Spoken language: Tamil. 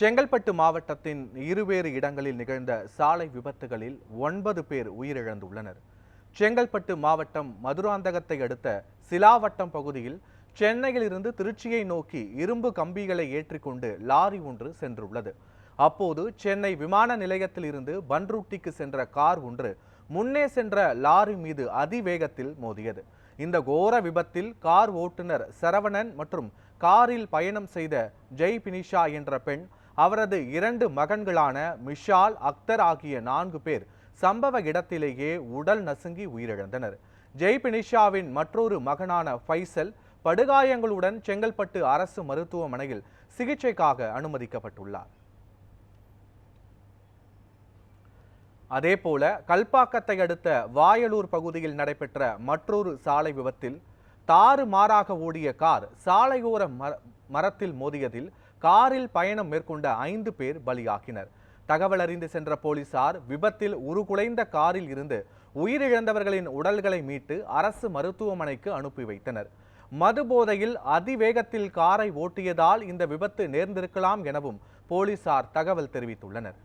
செங்கல்பட்டு மாவட்டத்தின் இருவேறு இடங்களில் நிகழ்ந்த சாலை விபத்துகளில் ஒன்பது பேர் உயிரிழந்துள்ளனர். செங்கல்பட்டு மாவட்டம் மதுராந்தகத்தை அடுத்த சிலாவட்டம் பகுதியில் சென்னையிலிருந்து திருச்சியை நோக்கி இரும்பு கம்பிகளை ஏற்றிக்கொண்டு லாரி ஒன்று சென்றுள்ளது. அப்போது சென்னை விமான நிலையத்தில் இருந்து பன்ருட்டிக்கு சென்ற கார் ஒன்று முன்னே சென்ற லாரி மீது அதிவேகத்தில் மோதியது. இந்த கோர விபத்தில் கார் ஓட்டுநர் சரவணன் மற்றும் காரில் பயணம் செய்த ஜெய் பினிஷா என்ற பெண் அவரது இரண்டு மகன்களான மிஷால் அக்தர் ஆகிய நான்கு பேர் சம்பவ இடத்திலேயே உடல் நசுங்கி உயிரிழந்தனர். ஜெய்பினிஷாவின் மற்றொரு மகனான ஃபைசல் படுகாயங்களுடன் செங்கல்பட்டு அரசு மருத்துவமனையில் சிகிச்சைக்காக அனுமதிக்கப்பட்டுள்ளார். அதேபோல கல்பாக்கத்தை அடுத்த வாயலூர் பகுதியில் நடைபெற்ற மற்றொரு சாலை விபத்தில் தாறு மாறாக ஓடிய கார் சாலையோர மரத்தில் மோதியதில் காரில் பயணம் மேற்கொண்ட ஐந்து பேர் பலியாகினர் தகவல் அறிந்து சென்ற போலீசார் விபத்தில் உருகுலைந்த காரில் இருந்து உயிரிழந்தவர்களின் உடல்களை மீட்டு அரசு மருத்துவமனைக்கு அனுப்பி வைத்தனர். மதுபோதையில் அதிவேகத்தில் காரை ஓட்டியதால் இந்த விபத்து நேர்ந்திருக்கலாம் எனவும் போலீசார் தகவல் தெரிவித்துள்ளனர்.